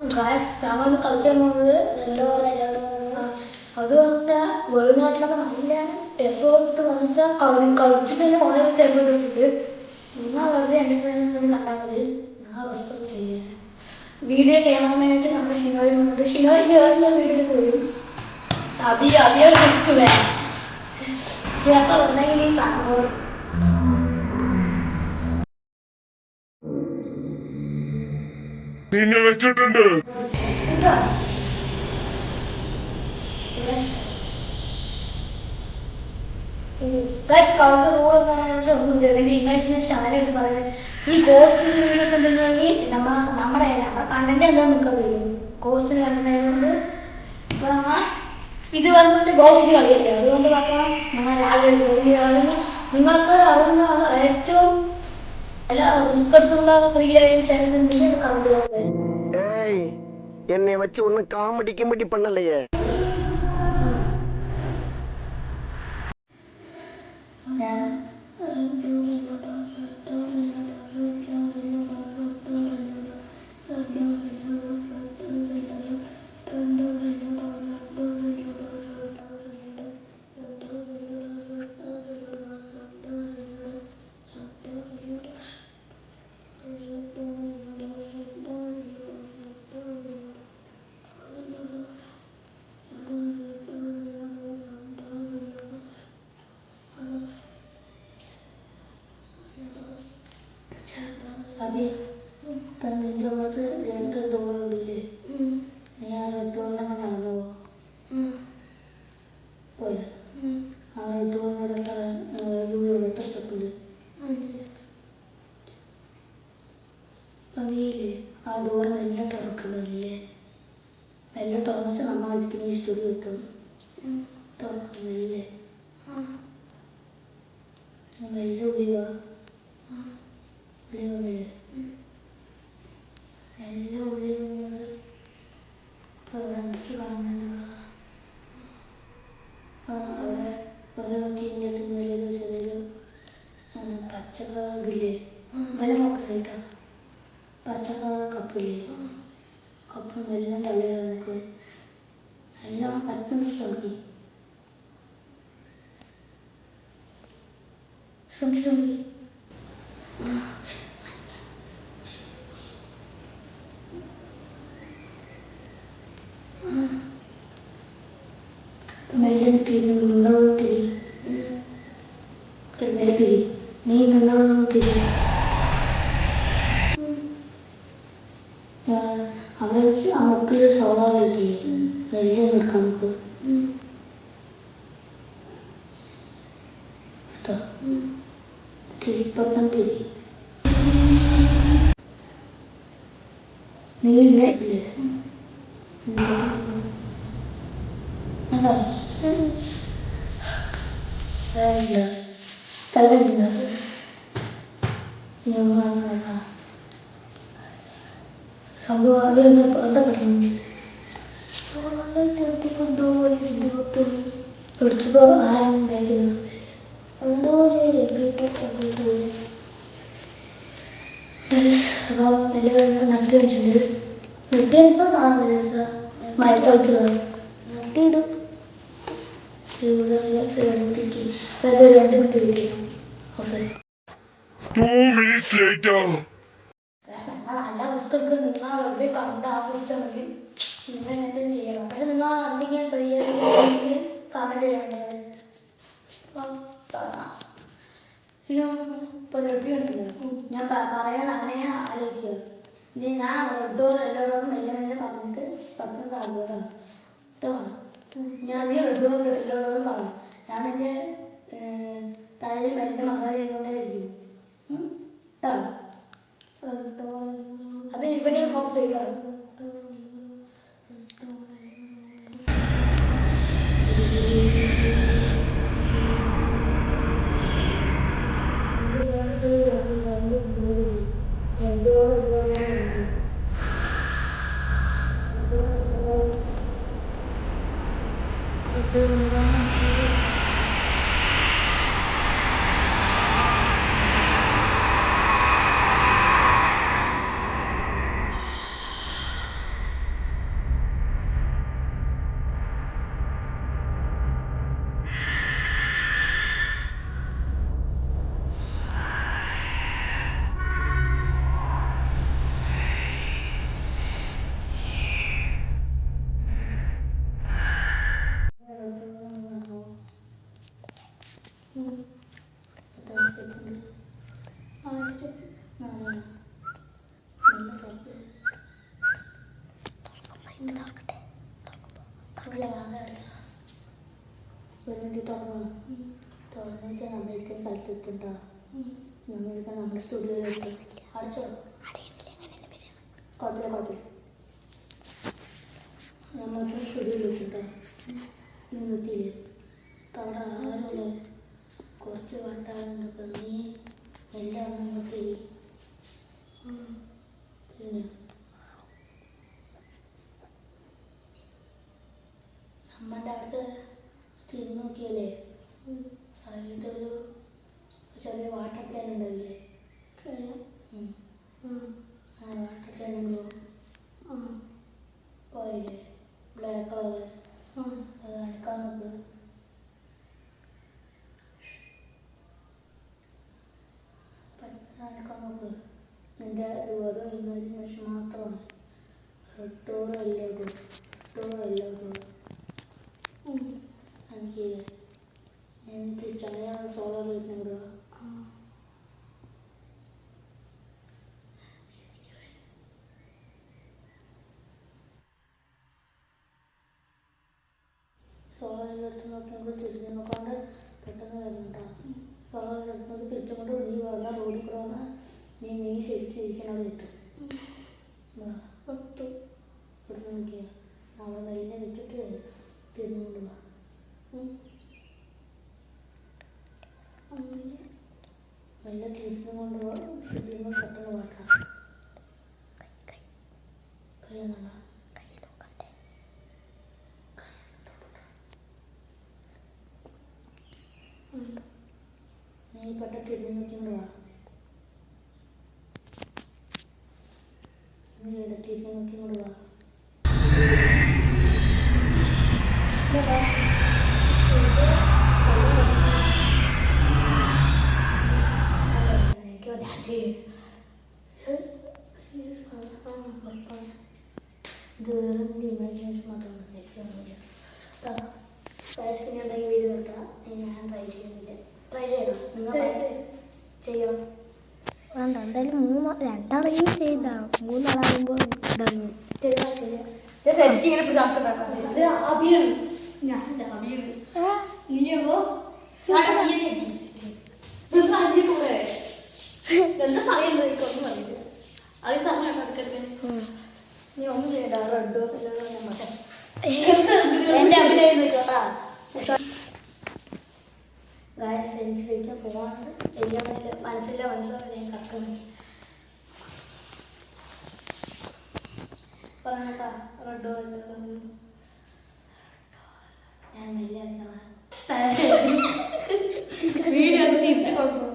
Guys ഞങ്ങൾ കളിക്കാൻ പോകുന്നത് എന്തോ അതുകൊണ്ട് വെളിനാട്ടിലൊക്കെ നല്ല എഫേർട്ട് വന്നിട്ട് കളി കളിച്ചിട്ട് തന്നെ കുറേ എഫേർട്ട് വെച്ചിട്ട് നിങ്ങൾ വെറുതെ എന്റർടൈൻമെന്റ് കണ്ടാൽ മതി. ഞാൻ റെസ്പെക്ട് ചെയ്യുക വീഡിയോ ക്യാമറമാനായിട്ട് നമ്മുടെ ഷിനോയി വന്നിട്ട് ഷിനോയി ഏറിയ വീഡിയോ പോയി. അതി അധികം റിസ്ക് വേണം ചിലപ്പോൾ ഉണ്ടെങ്കിൽ ഈ നിന്നെ വെച്ചിട്ടുണ്ട്. ഗൈസ് പറയുന്നത് ഈ കോസ്റ്റിന് നമ്മ നമ്മുടെ നമ്മുടെ എന്താ നിങ്ങൾക്ക് വരും കോസ്റ്റിന് ഇത് വന്നുകൊണ്ട് ബോക്സിൽ കളിയല്ലേ അതുകൊണ്ട് പറയാം നമ്മൾ ആകെ നിങ്ങൾക്ക് അറിയുന്ന ഏറ്റവും എല്ലാ റിസ്കെടുത്തുള്ള ഫ്രീയായ ചാനലുണ്ടെങ്കിൽ കൗണ്ട് എന്നെ വച്ച് ഒന്ന് കാമഡി കിമഡി പണല്ലേ 当然嗯。比如我 അബി ഇപ്പം നിന്റെ അടുത്ത് രണ്ട് ഡോറുണ്ടില്ലേ നീ ആ റെഡ് ഡോറിനൊക്കെ നടന്നു പോകും പോയ. ആ റെഡ് ഡോറിനോട് എത്ര ദൂരം എത്ര സ്റ്റെപ്പുണ്ട് അപ്പം നീയില്ലേ ആ ഡോർ മെല്ലെ തുറക്കുന്നില്ലേ മെല്ലെ തുറന്നിട്ട് നമ്മൾ അതിന് ഈ സ്റ്റുഡിയോ എത്തും. തുറക്കുന്നില്ലേ മെല്ലെ ഉള്ളി വാ ഉള്ളി വന്നില്ലേ എല്ലാം ഉള്ളി ഇപ്പോൾ ഇവിടെ എന്തൊക്കെ കാണുന്നുണ്ട് പച്ച കളറില്ലേ വില നോക്കില്ല പച്ച കളർ കപ്പില്ലേ കപ്പ് എല്ലാം ശ്രമിച്ചു ശ്രമിക്കി മെല്ലെ തിരി നിങ്ങളോട് തിരി മെല്ലെ തിരി നീ നിങ്ങളോട് തിരി അവിടെ വെച്ച് ആ മുക്കിൽ സോളാറില്ലേ മെല്ലെ നിൽക്കാം നമുക്ക് തിരിപ്പട്ടം തിരി നീ ഇല്ലേ ഇല്ലേ വേണ്ട. തലവേദന സംഭവം തന്നെ എന്താ പറഞ്ഞു എടുത്തപ്പോ ആരും ഉണ്ടായിരുന്നു എന്തോ അപ്പോൾ എല്ലാവരും നട്ടി വെച്ചിട്ടുണ്ട്. നട്ടി വെച്ചപ്പോൾ സാധനം മയത്ത് വെച്ചതാണ് രണ്ട് മിനിറ്റ് ലേറ്റർ നിങ്ങൾ നല്ല എടുക്കുക നിങ്ങൾ വെറുതെ കണ്ട് മതി നിങ്ങൾ എന്തെങ്കിലും ചെയ്യണം പക്ഷെ നിങ്ങൾ എന്തെങ്കിലും ചെയ്യാൻ ചെയ്യണം ഞാൻ പ- പറയാൻ അങ്ങനെ ആലോചിക്കുക ഞാൻ റെഡോടും മെല്ലെ പറഞ്ഞിട്ട് പത്രം കേട്ടോ ഞാൻ റെഡോടും പറഞ്ഞു. ഞാൻ എന്റെ തലയിൽ മെല്ലെ മസാല ചെയ്തുകൊണ്ടേ ഇരിക്കും ഉം? കേട്ടോ അത് ഇവിടെ ഫോക്കസ് ചെയ്യുക ഒരു മിനിറ്റ് തുറന്നു തുറന്നു വെച്ചാൽ നമ്മളിരിക്കുന്ന സ്ഥലത്ത് എത്തുണ്ടോ നമ്മളിരിക്കാൻ നമ്മുടെ സ്റ്റുഡിയോയിലെത്തി അടച്ചോ കുഴപ്പമില്ല കുഴപ്പമില്ല നമ്മൾക്ക് സ്റ്റുഡിയോയിലെത്തിട്ടോ ഇനി നിർത്തിയില്ലേ ഇപ്പം അവിടെ ആരുമില്ല കുറച്ച് വട്ടാണെന്നൊക്കെ നീ എല്ലാം നമുക്ക് നമ്മളുടെ അടുത്ത് തിരിഞ്ഞു നോക്കിയല്ലേ സൈഡിലൊരു ചെറിയ വാട്ടർ ക്യാൻ ഉണ്ടാവില്ലേ. ആ വാട്ടർ ക്യാൻ ഉണ്ടോ? പോയില്ലേ? ബ്ലാക്ക് കളർ അത് അനക്കാൻ നോക്ക് പെട്ടെന്ന് അനക്കാൻ നോക്ക് നിന്റെ ഇത് വെറും മാത്രമാണ്. ഡോർ എല്ലോ ഡോർ ഡോർ എല്ലോ ഡോർ എനിക്ക് ചായ സോളർ വിടുക സോളറിന്റെ അടുത്ത് നോക്കിയാൽ തിരിഞ്ഞു നോക്കാണ്ട് പെട്ടെന്ന് വരുന്നുണ്ടോ സോളറിന്റെ അടുത്ത് നോക്കി തിരിച്ചുകൊണ്ട് നീ വന്ന റോഡിൽ കൂടെ വന്നാൽ നീ നീ ശരിക്കും ഇരിക്കണ അവിടെ എത്തും ഇവിടെ നോക്കിയ. അവിടെ മെല്ലെ വെച്ചിട്ട് തിരിഞ്ഞുകൊണ്ട് വാ. മെല്ലെ തിരിച്ചുകൊണ്ട് തിരിഞ്ഞു പെട്ടെന്ന് വാട്ടാ കൈ നീ പെട്ടെന്ന് തിരിഞ്ഞു നോക്കിയോണ്ട് വാ. നീ നോക്കി ചെയ്യാം വാ. ഇമാജിനേഷൻ എനിക്കൊന്നുമില്ല നിർത്താം. ഞാൻ ട്രൈ ചെയ്യുന്നില്ല. ട്രൈ ചെയ്യണം? നിങ്ങൾ ചെയ്യണം. വേണ്ട എന്തായാലും മൂന്ന് രണ്ടാളെങ്കിലും ചെയ്താ. മൂന്നാളാകുമ്പോൾ ഇടങ്ങും എന്റെ അഭിനയം നോക്കോട്ടാ ഗായസ് എനിക്ക് ശരിക്കും ചെയ്യാൻ പറ്റില്ല മനസ്സില്ല മനസ്സിലാവില്ല ഞാൻ റെഡോ ഞാൻ മെല്ലെ വീഡിയോ തിരിച്ചു കൊടുക്കും.